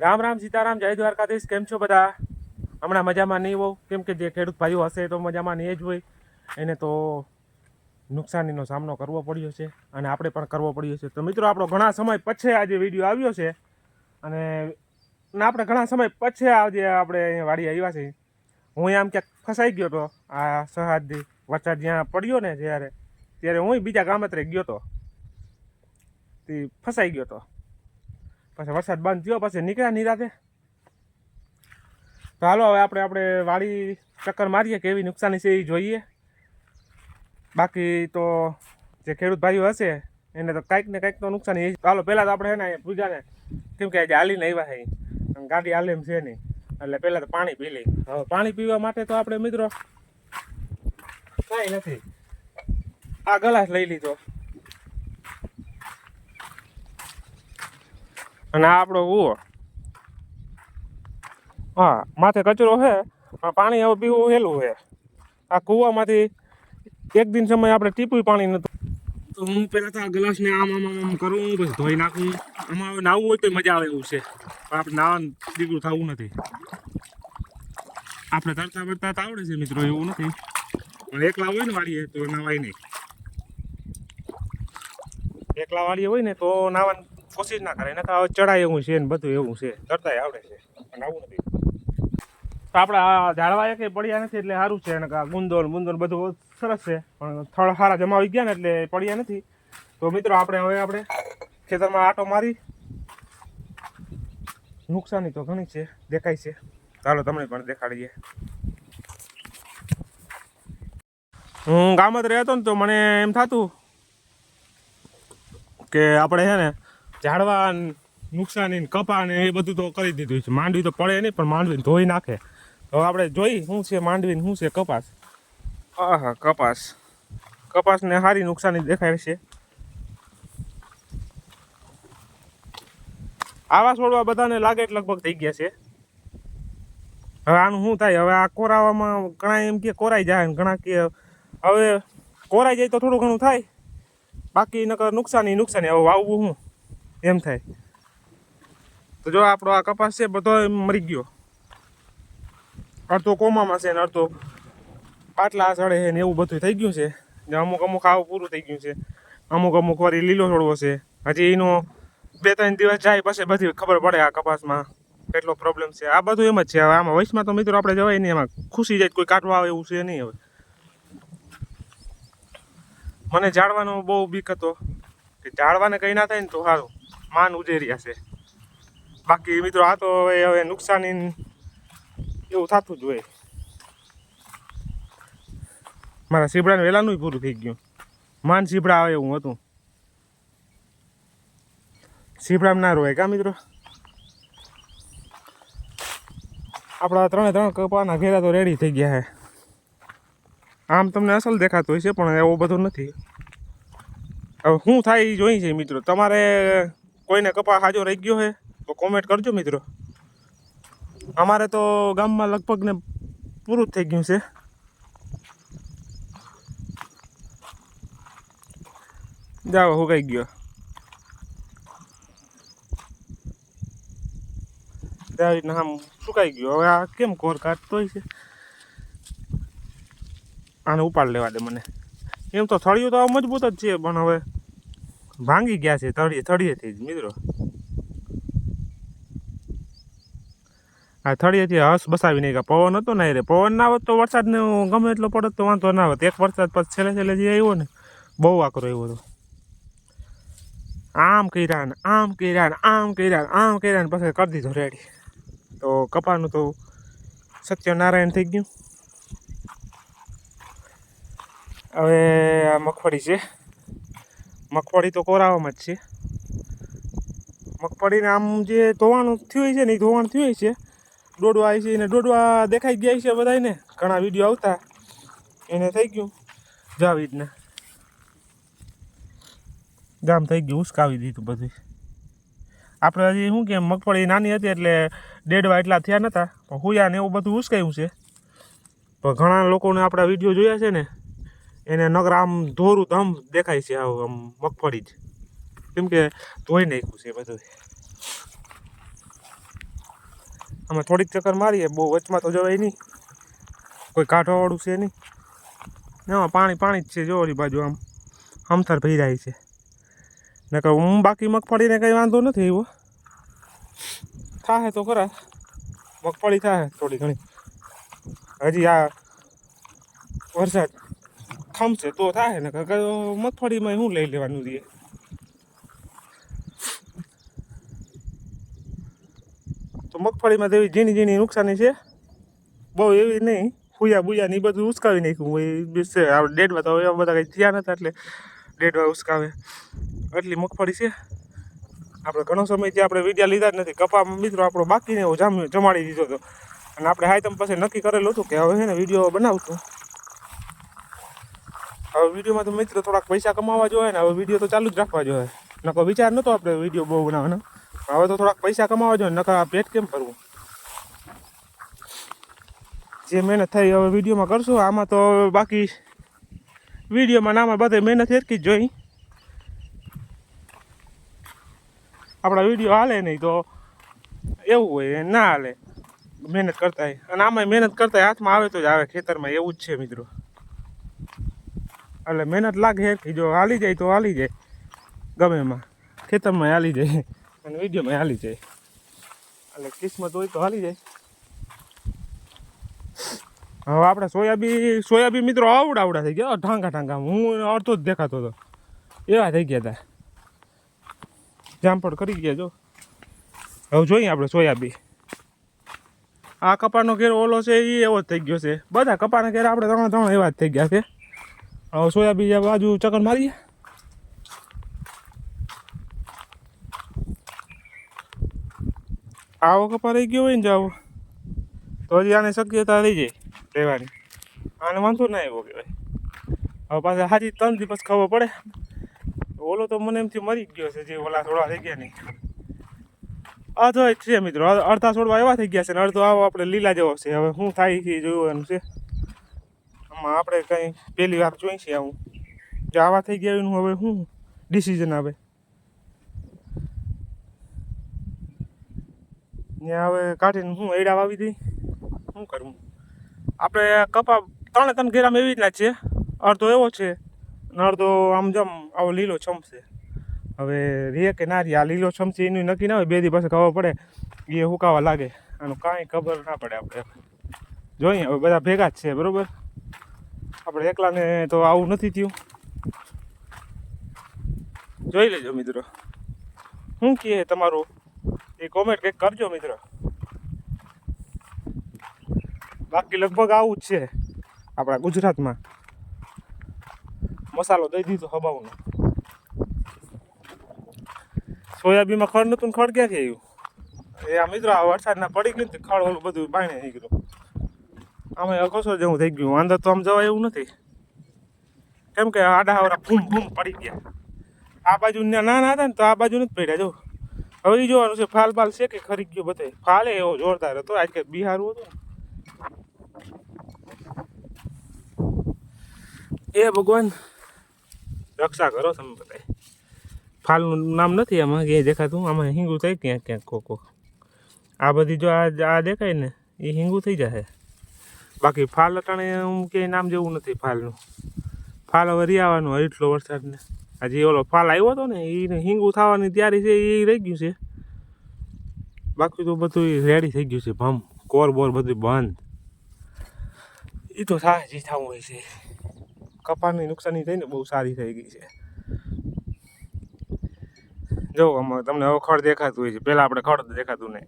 રામ રામ સીતારામ, જય દ્વારકાધીશ, કેમ છો બધા? હમણાં મજામાં નહીં હોવ કેમ કે જે ખેડૂત ભાઈઓ હશે તો મજામાં નહીં જ હોય. એને તો નુકસાનીનો સામનો કરવો પડ્યો છે અને આપણે પણ કરવો પડ્યો છે. તો મિત્રો, આપણો ઘણા સમય પછી આજે વીડિયો આવ્યો છે અને આપણે ઘણા સમય પછી આજે આપણે અહીંયા વાડી આવ્યા છે હું આમ ક્યાંક ફસાઈ ગયો હતો આ સહાદી વરસાદ જ્યાં પડ્યો ને જ્યારે, ત્યારે હું બીજા ગામત્રે ગયો હતો તે ફસાઈ ગયો હતો પછી વરસાદ બંધ થયો, પછી નીકળ્યા નિરાતે તો હાલો, હવે આપણે આપણે વાડી ચક્કર મારીએ કેવી નુકસાની છે એ જોઈએ. બાકી તો જે ખેડૂત ભાઈઓ હશે, એને તો કાંઈક ને કાંઈક તો નુકસાની એ. હાલો, પહેલાં તો આપણે છે ને પૂજાને કેમ કે આજે હાલીને આવ્યા છે. ગાડી હાલે એમ છે નહીં એટલે પહેલાં તો પાણી પી લઈ હવે પાણી પીવા માટે તો આપણે મિત્રો કાંઈ નથી. આ ગલાસ લઈ લીધો. અને આ આપણો કૂવો હા માથે કચરો છે પણ પાણી હવે પીવું હેલું છે. આ કૂવામાંથી એક દિન સમય આપણે ટીપું પાણી નતું. તો હું પહેલાં તો આ ગ્લાસને આમ આમ આમ આમ કરું પછી ધોઈ નાખું. આમાં હવે નાવું હોય તો મજા આવે એવું છે. પણ આપણે નાવાનું દીકરું થવું નથી. આપણે તરતા ફરતા તો આવડે છે મિત્રો એવું નથી. પણ એકલા હોય ને વાળીએ તો નાવાય નહીં. એકલા વાળીએ હોય ને તો નાવાની કોશિશ ના કરે નકા ચડાય એવું છે ને બધું એવું છે. તરતાય આવડે છે, પણ આવું નથી. તો આપણે આ ઝાડવા કંઈ પડ્યા નથી એટલે સારું છે નકા ગુંદો ગુંદો બધું સરસ છે, પણ થળ સારા જમાવી ગયા ને એટલે પડ્યા નથી. તો મિત્રો આપણે હવે આપણે ખેતરમાં આટો મારી. નુકસાની તો ઘણી છે, દેખાય છે. ચાલો તમને પણ દેખાડીએ. હું ગામ જ રહેતો ને તો મને એમ થતું કે આપણે છે ને ઝાડવા નુકસાની કપા ને એ બધું તો કરી દીધું છે. માંડવી તો પડે નહીં, પણ માંડવીને ધોઈ નાખે. તો આપણે જોઈ શું છે માંડવી શું છે કપાસ? હા હા કપાસ. કપાસને સારી નુકસાની દેખાય છે. આવા છોડવા બધાને લાગે લગભગ થઈ ગયા છે. હવે આનું શું થાય? હવે આ કોરાવામાં ઘણા એમ કે કોરાઈ જાય ને ઘણા કે હવે કોરાઈ જાય તો થોડું ઘણું થાય. બાકી નકર નુકસાની નુકસાની. હવે વાવવું શું? એમ થાય. તો જો આપણો આ કપાસ છે, બધો મરી ગયો. અડધો કોમામાં છે ને અડધો પાટલા સડે છે ને એવું બધું થઈ ગયું છે. ને અમુક અમુક આવું પૂરું થઈ ગયું છે. અમુક અમુક વારી લીલો છોડવો છે. હજી એનો બે ત્રણ દિવસ જાય પછી બધી ખબર પડે આ કપાસમાં કેટલો પ્રોબ્લેમ છે. આ બધું એમ જ છે. હવે આમાં વયસમાં તો મિત્રો આપણે જવાય નહીં. એમાં ખુશી જાય, કોઈ કાઢવા આવે એવું છે નહીં હવે. મને જાળવાનો બહુ બીક હતો. કે જાળવાને કંઈ ના થાય ને તો સારું. માન ઉજેર્યા છે. બાકી મિત્રો, આ તો હવે હવે નુકસાની એવું થતું જ હોય. મારા સીબડાને વહેલાનું પૂરું થઈ ગયું. માન સીબડા આવે એવું હતું. સીબડામાં ના રોય કા મિત્રો? આપણા ત્રણે ત્રણ કપાના ઘેરા તો રેડી થઈ ગયા છે આમ તમને અસલ દેખાતું હોય છે પણ એવું બધું નથી. હવે શું થાય એ જોઈ છે મિત્રો. તમારે કોઈને કપા હાજો રહી ગયો છે તો કોમેન્ટ કરજો મિત્રો. અમારે તો ગામમાં લગભગ ને પૂરું થઈ ગયું છે. જાઓ હુકાઈ ગયો. આવી રીતના આમ સુકાઈ ગયો. હવે આ કેમ કોર કાઢતો છે? આને ઉપાડ લેવા દે મને. એમ તો થળિયું તો મજબૂત જ છે, પણ હવે ભાંગી ગયા છે તળિયે થળિયેથી જ, મિત્રો. આ થળિયેથી હસ બસાવી નહીં પવન હતો ને રે. પવન ના આવત તો વરસાદને ગમે એટલો પડત, તો વાંધો ના આવત એક વરસાદ પછી છેલ્લે છેલ્લે જે આવ્યો ને, બહુ આકરો આવ્યો હતો. આમ કર્યા ને, આમ કર્યા ને, આમ કર્યા ને, આમ કર્યા ને પછી કરી દીધો રેડી. તો કપાનું તો સત્યનારાયણ થઈ ગયું. હવે આ મગફળી છે. મગફળી તો કોરાવામાં જ છે. મગફળીને આમ જે ધોવાનું થયું છે ને એ ધોવાણ થયું છે. દોડવા આવી છે એને દોડવા દેખાઈ ગયા છે બધાને ઘણા વીડિયો આવતા. એને થઈ ગયું જાવી જ ને જામ થઈ ગયું, ઉસકાવી દીધું બધું. આપણે હજી શું કે મગફળી નાની હતી એટલે ડેડવા એટલા થયા નહોતા પણ હુયા ને એવું બધું ઉસકાયું છે. પણ ઘણા લોકોને આપણા વીડિયો જોયા છે ને એને નગર આમ ધોરું ધમ દેખાય છે આવું આમ મગફળી જ. કેમ કે ધોઈ નાખ્યું છે બધું અમે થોડીક ચક્કર મારીએ, બહુ વચમાં તો જવાય નહીં. કોઈ કાંઠોવાળું છે નહીં. એમાં પાણી પાણી જ છે, જો ઓલી બાજુ આમ. હમથર જાય છે. નકર હું બાકી મગફળીને કંઈ વાંધો નથી એવો થાય તો ખરા. મગફળી થાય થોડી ઘણી. હજી આ વરસાદ ખમશે તો થાય ને મગફળીમાં શું લઈ લેવાનું છે. તો મગફળીમાં તો એવી ઝીણી ઝીણી નુકસાની છે, બહુ એવી નહીં, ફૂયા બુયા ને એ બધું ઉસકાવી નાખ્યું. હોય છે આપણે ડેડવા તો એવા બધા કંઈ થયા નતા એટલે ડેડવા ઉસકાવે. એટલી મગફળી છે. આપણે ઘણો સમયથી આપણે વિડિયા લીધા જ નથી. કપા મિત્રો આપણો બાકીને જમાડી દીધો હતો અને આપણે હાયતમ પાસે નક્કી કરેલું હતું કે હવે છે ને વીડિયો બનાવશું. હવે વિડીયોમાં તો મિત્રો થોડાક પૈસા કમાવા જોઈએ ને, હવે વીડિયો તો ચાલુ જ રાખવા જોઈએ નકો વિચાર નતો આપણે વીડિયો બહુ બનાવવાનો. હવે તો થોડાક પૈસા કમાવા જોઈએ નકર આ પેટ કેમ ભરવું? જે મહેનત થઈ હવે વિડીયોમાં કરશું. આમાં તો બાકી વિડીયોમાં નામાં બધે મહેનત એટલી જ જોઈ. આપણા વીડિયો હાલે નહીં તો એવું હોય, ના હાલે. મહેનત કરતા અને આમાં મહેનત કરતા હાથમાં આવે તો જ આવે. ખેતરમાં એવું જ છે, મિત્રો. એટલે મહેનત લાગે કે જો હાલી જાય તો હાલી જાય. ગમે એમાં. ખેતરમાં હાલી જાય. અને વિડીયોમાં હાલી જાય. એટલે કિસ્મત હોય તો હાલી જાય. હવે આપણે સોયાબી સોયાબી મિત્રો આવડા આવડા થઈ ગયા. ઢાંકા ઢાંકા હું અડધો જ દેખાતો હતો. એવા થઈ ગયા હતા જામફળ કરી ગયા જો. હવે જોઈએ આપણે સોયાબી. આ કપાનો ઘેર ઓલો છે એ એવો જ થઈ ગયો છે. બધા કપાના ઘેર આપણે ત્રણ ત્રણ એવા જ થઈ ગયા છે. હવે સોયાબીન બાજુ ચક્કર મારીએ. આવો કપા રહી ગયો હોય ને જાવ. તો હજી આને શક્યતા રહી જાય રહેવાની. આને વાંધો ના આવ્યો કહેવાય. હવે પાછા હાજી ત્રણ દિવસ ખબર પડે. ઓલો તો મને એમથી મરી ગયો છે, જે ઓલા થોડા થઈ ગયા નહીં. આ જ છે મિત્રો, અડધા છોડવા એવા થઈ ગયા છે ને અડધો આવો આપણે લીલા જેવો છે. હવે શું થાય છે જોવાનું છે. આમાં આપણે કંઈ પહેલી વાર જોઈ છે આવું. જો આવા થઈ ગયા એનું હવે શું ડિસિઝન આવે. ત્યાં હવે કાઢીને હું એડા વાવી દઈ. શું કરવું? આપણે કપા ત્રણે ત્રણ ગેરામ એવી રીતના છે. અડધો એવો છે અને અડધો આમ જમ આવો લીલો છમશે હવે રે કે ના રે, આ લીલો છમશે એનું નક્કી ના હોય, બે દી પાસે ખબર પડે. એ હુકાવા લાગે. આનું કાંઈ ખબર ના પડે આપણે. જોઈએ, હવે બધા ભેગા જ છે, બરોબર? આપણે એકલાને તો આવું નથી થયું. જોઈ લેજો મિત્રો. શું કહે તમારું? એ કોમેન્ટ કંઈક કરજો મિત્રો. બાકી લગભગ આવું જ છે આપણા ગુજરાતમાં. મસાલો દઈ દીધો હબાવનો સોયાબીનમાં ખડ નતું ખડ ક્યાંથી આવ્યું? એ આ મિત્રો આ વરસાદના પડી ગયું ખડ ઓલું બધું બાયણે નીકળ્યું. આમાં અકોસો જેવું થઈ ગયું. અંદર તો આમ જવાય એવું નથી. કેમ કે આડા આવડા ભૂમ ભૂમ પડી ગયા. આ બાજુ ના નાના હતા ને તો આ બાજુ નથી પડ્યા, જો. હવે એ જોવાનું છે, ફાલ બાલ છે કે ખરી ગયો બધે? ફાલે એવો જોરદાર હતો. આજ કે બિહારું હતું એ ભગવાન, રક્ષા કરો તમે બધા ફાલનું નામ નથી આમાં, ક્યાંય દેખાતું. આમાં હિંગુ થાય ક્યાંક ક્યાંક કોક આ બધી જો આ આ દેખાય ને એ હિંગુ થઈ જશે બાકી ફાલ અટાણે હું ક્યાંય નામ જેવું નથી ફાલનું. ફાલ હવે રિયાવાનું હોય એટલો વરસાદને. હજી ઓલો ફાલ આવ્યો હતો ને એને હિંગું થવાની તૈયારી છે એ રહી ગયું છે. બાકી તો બધું રેડી થઈ ગયું છે, ભમ, કોર બોર બધું બંધ. એ તો થાય, જે થવું હોય છે. કપાળની નુકસાની થઈને બહુ સારી થઈ ગઈ છે. જો, આમાં તમને હવે ખડ દેખાતું હોય છે. પહેલાં આપણે ખડ દેખાતું નહીં.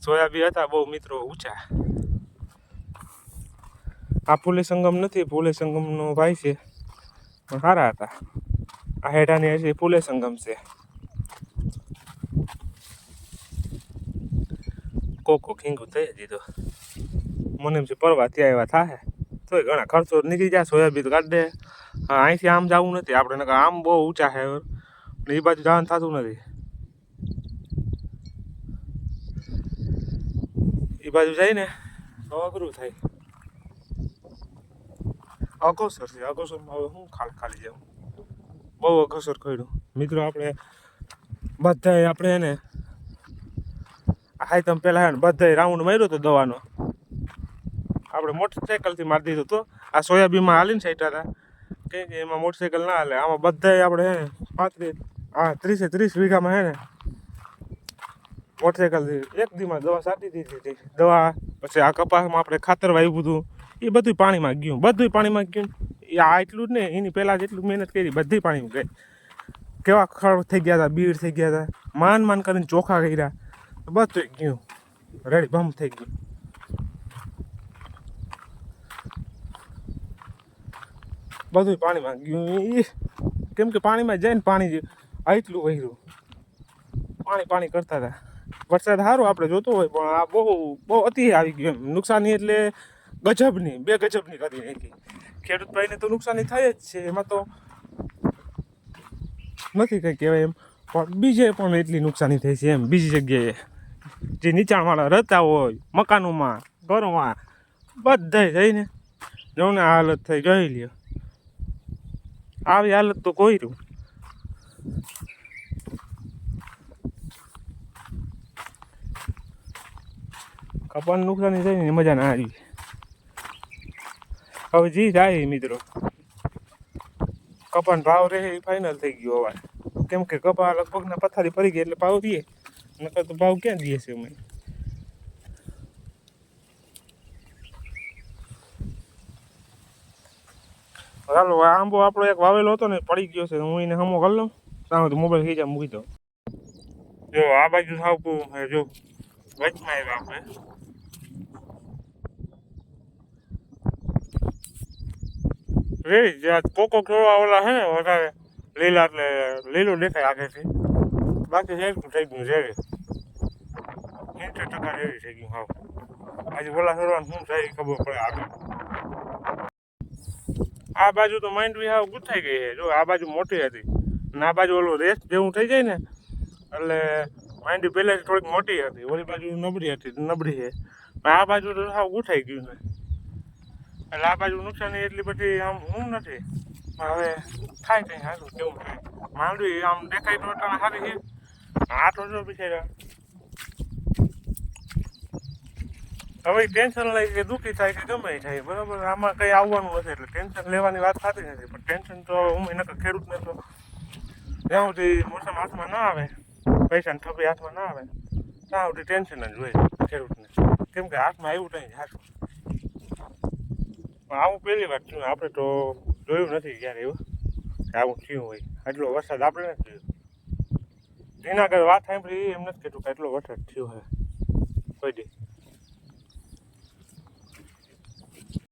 સોયાબી હતા, બહુ મિત્રો ઊંચા. આ ફૂલે સંગમ નથી ફૂલે સંગમનો ભાઈ છે. પણ સારા હતા. આ હેઠાની હશે ફૂલે સંગમ છે. કોકો હિંગુ થઈ દીધો. મને એમ છે, પરવા ત્યાં એવા થાય તોય ઘણા ખર્ચો નીકળી જાય સોયાબીન કાઢ અહીંથી આમ જવું નથી. આપણે આમ બહુ ઊંચા છે પણ એ બાજુ જવાનું થતું નથી. એ બાજુ જાય ને તો અઘરું થાય. અગોસર છે અગોસરમાં હવે હું ખાલી ખાલી જાઉં. બહુ અગોસર કર્યું. મિત્રો, આપણે બધાએ આપણે એને હાઈ તમે પહેલાં એને બધાએ રાઉન્ડ માર્યો હતો દવાનો. આપણે મોટરસાઇકલથી મારી દીધું હતું આ સોયાબીનમાં હાલીને સાઈટા હતા. કંઈ કે એમાં મોટરસાઇકલ ના હાલે. આમાં બધાએ આપણે હે ને, પાંત્રીસ, હા, ત્રીસે ત્રીસ વીઘામાં હે ને મોટરસાઇકલથી એક દીમાં દવા સાટી દીધી હતી. દવા, પછી આ કપાસમાં આપણે ખાતર વાવ્યું હતું. એ બધું પાણીમાં ગયું. બધું પાણીમાં ગયું. એ આ એટલું જ ને, એની પહેલાં જેટલું મહેનત કરી, બધી પાણીમાં ગઈ. કેવા ખળ થઈ ગયા હતા બીડ થઈ ગયા હતા માન માન કરીને ચોખા કર્યા. બધું ગયું. રેડી, બમ થઈ ગયું. બધું પાણીમાં ગયું. એ કેમ કે પાણીમાં જઈને પાણી એટલું વહેરું પાણી પાણી કરતા હતા વરસાદ સારો આપણે જોતો હોય, પણ આ બહુ બહુ અતિ આવી ગયું એમ. નુકસાની એટલે ગજબની, બે ગજબની કરી નાખી ખેડૂત ભાઈને તો નુકસાની થાય જ છે, એમાં તો નથી કંઈ કહેવાય એમ. પણ બીજે પણ એટલી નુકસાની થઈ છે એમ. બીજી જગ્યાએ જે નીચાણવાળા રહેતા હોય, મકાનોમાં, ઘરોમાં, બધાય જઈને જોને આ હાલત થઈ ગઈ આવી હાલત તો કોઈ રહ્યું. કપાનું નુકસાની થઈ ને મજા ના આવી. હવે જી જાય મિત્રો. કપાન ભાવ રહે એ ફાઇનલ થઈ ગયો હવે. કેમ કે કપા લગભગના પથારી પડી ગઈ એટલે ભાવ દઈએ નકર તો ભાવ ક્યાં દઈએ છે અમે ચાલો આંબો આપણો એક વાવેલો હતો ને, પડી ગયો છે. હું એને હમો કરી લઉં. સામે તો મોબાઈલ ખીચા મૂકી દઉં. જો, આ બાજુ સાવ જો. વચમાં આવ્યા આપણે. રે જ્યાં કોકો કેવા ઓલા હે ને, વધારે લીલા એટલે લીલું દેખાય આગળથી. બાકી હેરકું થઈ ગયું ઝેરી સિત્તેર ટકા ઝેરી થઈ ગયું, હાવ. આજે ઓલા સરવાનું શું થાય ખબર પડે આગળ. આ બાજુ તો માંડવી હાવ ગુથાઈ ગઈ છે. જો, આ બાજુ મોટી હતી. અને આ બાજુ ઓલું રેસ્ટ જેવું થઈ જાય ને, એટલે માંડવી પહેલાં થોડીક મોટી હતી. ઓલી બાજુ નબળી હતી, નબળી છે. આ બાજુ તો હાવ ગુથાઈ ગયું છે. એટલે આ બાજુ નુકસાની એટલી બધી આમ હું નથી. પણ હવે થાય કંઈ સારું કેવું થાય માંડવી આમ દેખાય તો અટાણે સારી છે આ તો જો બિચારા. હવે ટેન્શન લઈ કે દુઃખી થાય કે ગમે થાય, બરાબર? આમાં કંઈ આવવાનું નથી, એટલે ટેન્શન લેવાની વાત થતી નથી. પણ ટેન્શન તો હું ખેડૂત ખેડૂતને તો જ્યાં સુધી મોસમ હાથમાં ના આવે, પૈસાની થપી હાથમાં ના આવે, ત્યાં સુધી ટેન્શન જ હોય ખેડૂતને. કેમ કે હાથમાં આવ્યું નહીં હાથું પણ આવું પહેલી વાર થયું આપણે તો જોયું નથી ક્યારે એવું આવું થયું હોય. એટલો વરસાદ આપણે નથી જોયો. જુનાગઢ વાત સાંભળી, એમ નથી કહેતું કે એટલો વરસાદ થયો હોય. કોઈ દી.